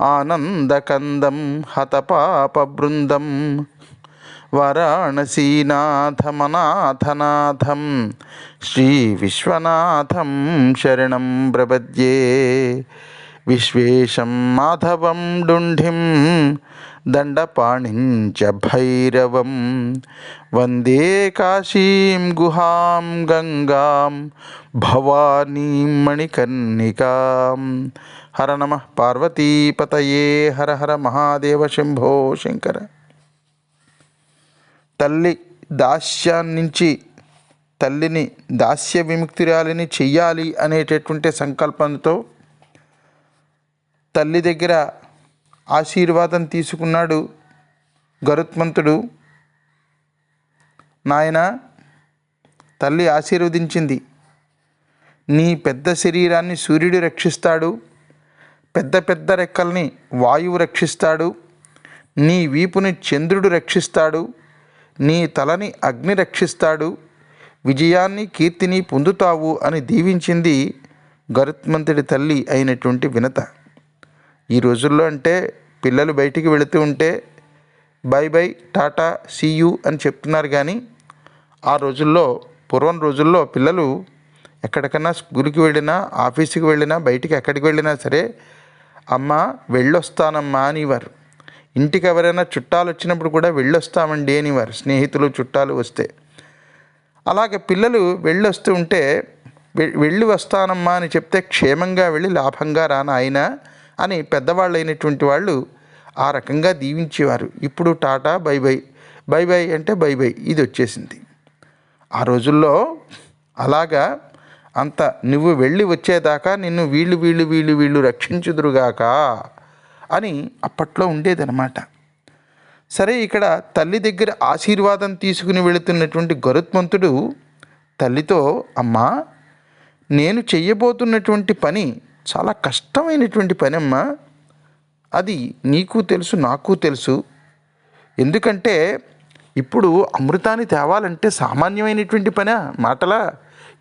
आनन्दकन्दं हतपापबृन्दं वाराणसीनाथमनाथनाथं श्रीविश्वनाथं शरणं प्रपद्ये विश्वेशं माधवं डुण्ढिं దండపాణించ భైరవం వందే కాశీం గుహాం గంగాం భవానీం మణికర్ణికాం. హర నమ పార్వతీపతయే హర హర మహాదేవ శంభో శంకర. తల్లి దాస్యాన్నించి తల్లిని దాస్య విముక్తిరాలిని చెయ్యాలి అనేటటువంటి సంకల్పంతో తల్లి దగ్గర ఆశీర్వాదం తీసుకున్నాడు గరుత్మంతుడు. నాయన తల్లి ఆశీర్వదించింది. నీ పెద్ద శరీరాన్ని సూర్యుడు రక్షిస్తాడు. పెద్ద పెద్ద రెక్కల్ని వాయువు రక్షిస్తాడు. నీ వీపుని చంద్రుడు రక్షిస్తాడు. నీ తలని అగ్ని రక్షిస్తాడు. విజయాన్ని కీర్తిని పొందుతావు అని దీవించింది గరుత్మంతుడి తల్లి అయినటువంటి వినత. ఈ రోజుల్లో అంటే పిల్లలు బయటికి వెళుతూ ఉంటే బై బై టాటా సీయూ అని చెప్తున్నారు కానీ ఆ రోజుల్లో పూర్వం రోజుల్లో పిల్లలు ఎక్కడికన్నా స్కూల్కి వెళ్ళినా ఆఫీస్కి వెళ్ళినా బయటికి ఎక్కడికి వెళ్ళినా సరే అమ్మ వెళ్ళొస్తానమ్మా అనేవారు. ఇంటికి ఎవరైనా చుట్టాలు వచ్చినప్పుడు కూడా వెళ్ళొస్తామండి అనేవారు స్నేహితులు చుట్టాలు వస్తే. అలాగే పిల్లలు వెళ్ళొస్తూ ఉంటే వె- వెళ్ళి వస్తానమ్మా అని చెప్తే క్షేమంగా వెళ్ళి లాభంగా రాన ఆయన? అని పెద్దవాళ్ళు అయినటువంటి వాళ్ళు ఆ రకంగా దీవించేవారు. ఇప్పుడు tata bye bye bye bye అంటే బై బై ఇది వచ్చేసింది. ఆ రోజుల్లో అలాగా అంత నువ్వు వెళ్ళి వచ్చేదాకా నిన్ను వీళ్ళు వీళ్ళు వీళ్ళు వీళ్ళు రక్షించుదురుగాక అని అప్పట్లో ఉండేదనమాట సరే ఇక్కడ తల్లి దగ్గర ఆశీర్వాదం తీసుకుని వెళుతున్నటువంటి గరుత్మంతుడు తల్లితో అమ్మా నేను చెయ్యబోతున్నటువంటి పని చాలా కష్టమైనటువంటి పని అమ్మా అది నీకు తెలుసు నాకు తెలుసు. ఎందుకంటే ఇప్పుడు అమృతాన్ని తేవాలంటే సామాన్యమైనటువంటి పని? మాటలా?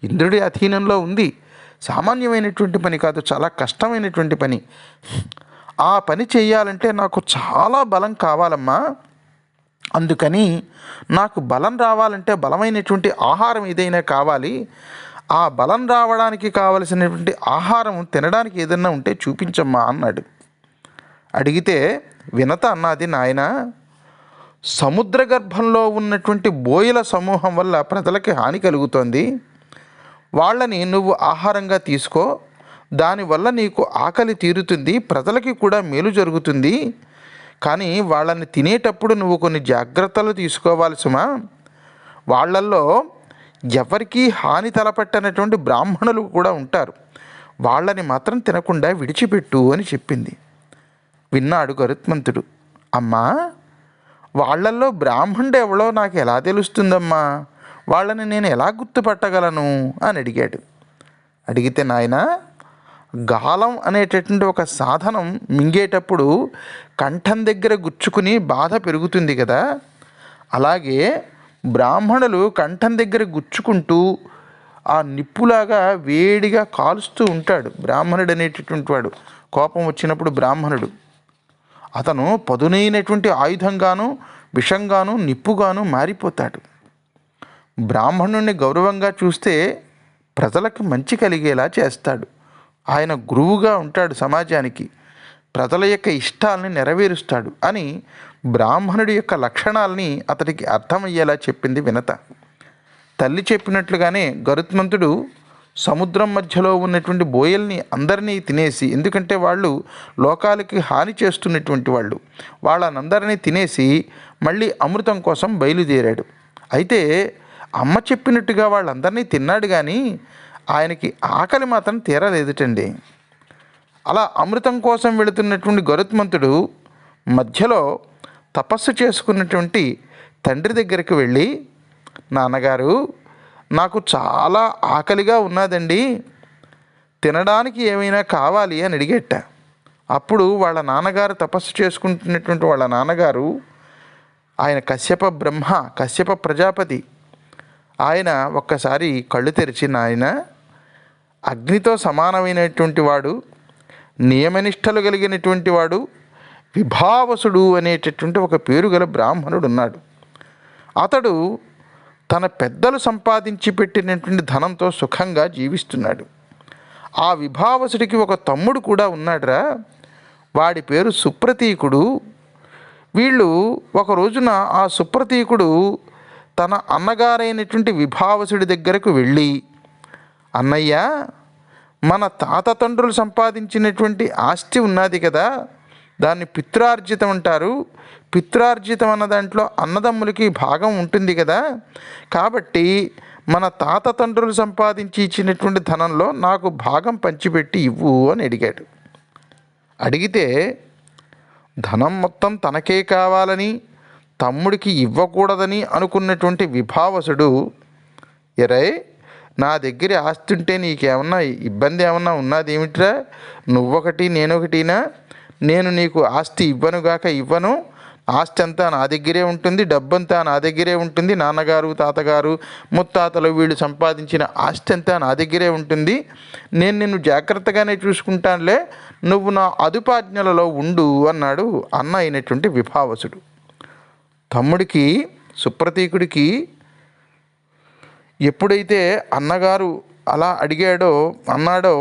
ఇంద్రుడి అధీనంలో ఉంది. సామాన్యమైనటువంటి పని కాదు చాలా కష్టమైనటువంటి పని. ఆ పని చేయాలంటే నాకు చాలా బలం కావాలమ్మా. అందుకని నాకు బలం రావాలంటే బలమైనటువంటి ఆహారం ఏదైనా కావాలి. ఆ బలం రావడానికి కావలసినటువంటి ఆహారం తినడానికి ఏదైనా ఉంటే చూపించమ్మా అన్నాడు. అడిగితే వినత అన్నది నాయన సముద్ర గర్భంలో ఉన్నటువంటి బోయిల సమూహం వల్ల ప్రజలకి హాని కలుగుతోంది. వాళ్ళని నువ్వు ఆహారంగా తీసుకో దానివల్ల నీకు ఆకలి తీరుతుంది ప్రజలకి కూడా మేలు జరుగుతుంది. కానీ వాళ్ళని తినేటప్పుడు నువ్వు కొన్ని జాగ్రత్తలు తీసుకోవాల్సిమా? వాళ్ళల్లో ఎవరికీ హాని తలపెట్టనటువంటి బ్రాహ్మణులు కూడా ఉంటారు. వాళ్ళని మాత్రం తినకుండా విడిచిపెట్టు అని చెప్పింది. విన్నాడు గరుత్మంతుడు. అమ్మా వాళ్ళల్లో బ్రాహ్మణుడు ఎవడో నాకు ఎలా తెలుస్తుందమ్మా? వాళ్ళని నేను ఎలా గుర్తుపట్టగలను? అని అడిగాడు. అడిగితే నాయన గాలం అనేటటువంటి ఒక సాధనం మింగేటప్పుడు కంఠం దగ్గర గుచ్చుకుని బాధ పెరుగుతుంది కదా. అలాగే బ్రాహ్మణులు కంఠం దగ్గర గుచ్చుకుంటూ ఆ నిప్పులాగా వేడిగా కాలుస్తూ ఉంటాడు. బ్రాహ్మణుడు అనేటటువంటి వాడు. కోపం వచ్చినప్పుడు బ్రాహ్మణుడు. అతను పదునైనటువంటి ఆయుధంగాను విషంగాను నిప్పుగాను మారిపోతాడు. బ్రాహ్మణుణ్ణి గౌరవంగా చూస్తే ప్రజలకు మంచి కలిగేలా చేస్తాడు. ఆయన గురువుగా ఉంటాడు సమాజానికి. ప్రజల యొక్క ఇష్టాలని నెరవేరుస్తాడు అని బ్రాహ్మణుడి యొక్క లక్షణాలని అతడికి అర్థమయ్యేలా చెప్పింది వినత. తల్లి చెప్పినట్లుగానే గరుత్మంతుడు సముద్రం మధ్యలో ఉన్నటువంటి బోయల్ని అందరినీ తినేసి ఎందుకంటే వాళ్ళు లోకాలకి హాని చేస్తున్నటువంటి వాళ్ళు వాళ్ళనందరినీ తినేసి మళ్ళీ అమృతం కోసం బయలుదేరాడు. అయితే అమ్మ చెప్పినట్టుగా వాళ్ళందరినీ తిన్నాడు కానీ ఆయనకి ఆకలి మాత్రం తీరలేదుటండి. అలా అమృతం కోసం వెళుతున్నటువంటి గరుత్మంతుడు మధ్యలో తపస్సు చేసుకున్నటువంటి తండ్రి దగ్గరికి వెళ్ళి నాన్నగారు నాకు చాలా ఆకలిగా ఉన్నదండి. తినడానికి ఏమైనా కావాలి? అని అడిగేట. అప్పుడు వాళ్ళ నాన్నగారు తపస్సు చేసుకుంటున్నటువంటి వాళ్ళ నాన్నగారు ఆయన కశ్యప బ్రహ్మ కశ్యప ప్రజాపతి ఆయన ఒక్కసారి కళ్ళు తెరిచిన ఆయన అగ్నితో సమానమైనటువంటి వాడు నియమనిష్టలు కలిగినటువంటి వాడు విభావసుడు అనేటటువంటి ఒక పేరు గల బ్రాహ్మణుడు ఉన్నాడు అతడు తన పెద్దలు సంపాదించి పెట్టినటువంటి ధనంతో సుఖంగా జీవిస్తున్నాడు. ఆ విభావసుడికి ఒక తమ్ముడు కూడా ఉన్నాడురా. వాడి పేరు సుప్రతీకుడు. వీళ్ళు ఒక రోజున ఆ సుప్రతీకుడు తన అన్నగారైనటువంటి విభావసుడి దగ్గరకు వెళ్ళి అన్నయ్య మన తాత తండ్రులు సంపాదించినటువంటి ఆస్తి ఉన్నది కదా దాన్ని పిత్రార్జితం అంటారు. పిత్రార్జితం అన్న దాంట్లో అన్నదమ్ములకి భాగం ఉంటుంది కదా. కాబట్టి మన తాత తండ్రులు సంపాదించి ఇచ్చినటువంటి ధనంలో నాకు భాగం పంచిపెట్టి ఇవ్వు అని అడిగాడు. అడిగితే ధనం మొత్తం తనకే కావాలని తమ్ముడికి ఇవ్వకూడదని అనుకున్నటువంటి విభావసుడు ఎరై నా దగ్గర ఆస్తి ఉంటే నీకేమన్నా ఇబ్బంది ఏమన్నా ఉన్నది ఏమిట్రా నువ్వొకటి నేనొకటినా? నేను నీకు ఆస్తి ఇవ్వనుగాక ఇవ్వను. ఆస్తి అంతా నా దగ్గరే ఉంటుంది డబ్బంతా నా దగ్గరే ఉంటుంది. నాన్నగారు తాతగారు ముత్తాతలు వీళ్ళు సంపాదించిన ఆస్తి అంతా నా దగ్గరే ఉంటుంది. నేను నిన్ను జాగ్రత్తగానే చూసుకుంటానులే నువ్వు నా అదుపాజ్ఞలలో ఉండు అన్నాడు అన్న అయినటువంటి విభావసుడు. తమ్ముడికి సుప్రతీకుడికి ఎప్పుడైతే అన్నగారు అలా అడిగాడో అన్నాడో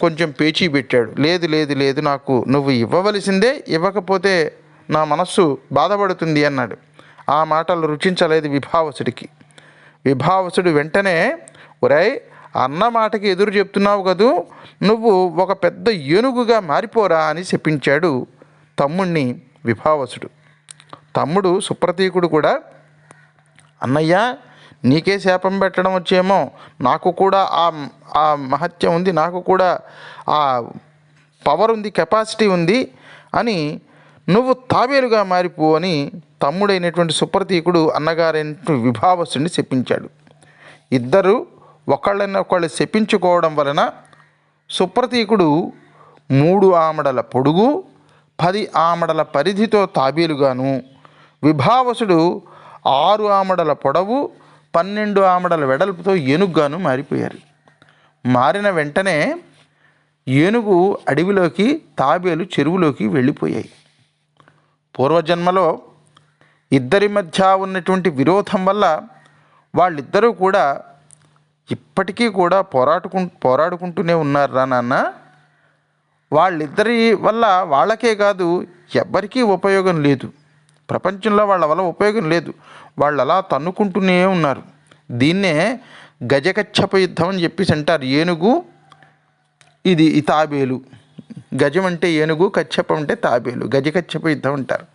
కొంచెం పేచీ పెట్టాడు. లేదు లేదు లేదు నాకు నువ్వు ఇవ్వవలసిందే ఇవ్వకపోతే నా మనస్సు బాధపడుతుంది అన్నాడు. ఆ మాటలు రుచించలేదు విభావసుడికి. విభావసుడు వెంటనే ఒరేయ్ అన్న మాటకి ఎదురు చెప్తున్నావు కదూ నువ్వు ఒక పెద్ద ఏనుగుగా మారిపోరా అని చెప్పించాడు తమ్ముణ్ణి విభావసుడు. తమ్ముడు సుప్రతీకుడు కూడా అన్నయ్య నీకే శాపం పెట్టడం వచ్చేమో? నాకు కూడా ఆ ఆ మహత్యం ఉంది నాకు కూడా ఆ పవర్ ఉంది కెపాసిటీ ఉంది అని నువ్వు తాబేలుగా మారిపో అని తమ్ముడైనటువంటి సుప్రతీకుడు అన్నగారైనటువంటి విభావసుని చెప్పించాడు ఇద్దరు ఒకళ్ళని ఒకళ్ళు శపించుకోవడం వలన సుప్రతీకుడు మూడు ఆమడల పొడుగు పది ఆమడల పరిధితో తాబేలుగాను విభావసుడు ఆరు ఆమడల పొడవు పన్నెండు ఆమడల వెడల్పుతో ఏనుగుగాను మారిపోయారు. మారిన వెంటనే ఏనుగు అడవిలోకి తాబేలు చెరువులోకి వెళ్ళిపోయాయి. పూర్వజన్మలో ఇద్దరి మధ్య ఉన్నటువంటి విరోధం వల్ల వాళ్ళిద్దరూ కూడా ఇప్పటికీ కూడా పోరాడుకు పోరాడుకుంటూనే ఉన్నారా నాన్న. వాళ్ళిద్దరి వల్ల వాళ్ళకే కాదు ఎవ్వరికీ ఉపయోగం లేదు. ప్రపంచంలో వాళ్ళ వల్ల ఉపయోగం లేదు. వాళ్ళు అలా తన్నుకుంటూనే ఉన్నారు. దీన్నే గజకచ్చప యుద్ధం అని చెప్పేసి అంటారు. ఏనుగు ఇది ఈ తాబేలు. గజం అంటే ఏనుగు కచ్చప అంటే తాబేలు. గజకచ్చప యుద్ధం అంటారు.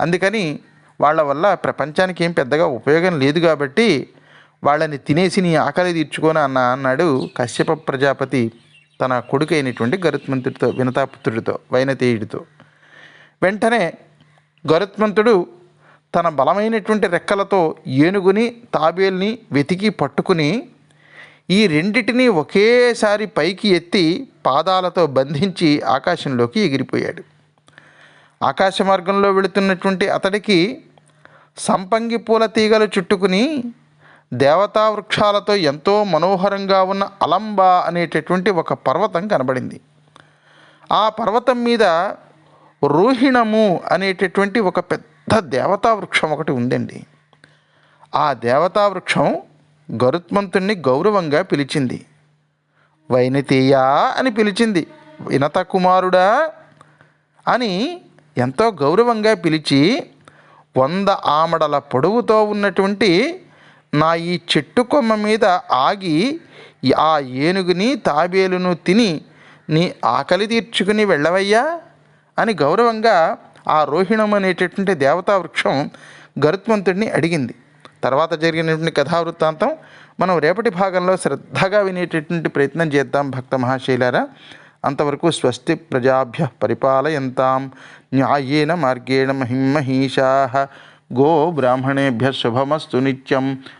అందుకని వాళ్ళ వల్ల ప్రపంచానికి ఏం పెద్దగా ఉపయోగం లేదు కాబట్టి వాళ్ళని తినేసి నీ ఆకలి తీర్చుకొని అన్న అన్నాడు కశ్యప ప్రజాపతి తన కొడుకు అయినటువంటి గరుత్మంతుడితో వినతాపుత్రుడితో వైనతేయుడితో. వెంటనే గరుత్మంతుడు తన బలమైనటువంటి రెక్కలతో ఏనుగుని తాబేల్ని వెతికి పట్టుకుని ఈ రెండిటిని ఒకేసారి పైకి ఎత్తి పాదాలతో బంధించి ఆకాశంలోకి ఎగిరిపోయాడు. ఆకాశ మార్గంలో వెళుతున్నటువంటి అతడికి సంపంగి పూల తీగలు చుట్టుకుని దేవతా వృక్షాలతో ఎంతో మనోహరంగా ఉన్న అలంబ అనేటటువంటి ఒక పర్వతం కనబడింది. ఆ పర్వతం మీద రోహిణము అనేటటువంటి ఒక పెద్ద దేవతా వృక్షం ఒకటి ఉందండి. ఆ దేవతా వృక్షం గరుత్మంతుణ్ణి గౌరవంగా పిలిచింది. వైనతీయా అని పిలిచింది. వినత కుమారుడా అని ఎంతో గౌరవంగా పిలిచి వంద ఆమడల పొడవుతో ఉన్నటువంటి నా ఈ చెట్టు కొమ్మ మీద ఆగి ఆ ఏనుగుని తాబేలును తిని నీ ఆకలి తీర్చుకుని వెళ్ళవయ్యా? అని గౌరవంగా ఆ రోహిణం అనేటటువంటి దేవతా వృక్షం గరుత్మంతుడిని అడిగింది. తర్వాత జరిగినటువంటి కథావృత్తాంతం మనం రేపటి భాగంలో శ్రద్ధగా వినేటటువంటి ప్రయత్నం చేద్దాం భక్త మహాశైలారా. అంతవరకు స్వస్తి ప్రజాభ్య పరిపాలయంతాం. న్యాయేన మార్గేణ మహిమహీషా గో బ్రాహ్మణేభ్య శుభమస్తు నిత్యం.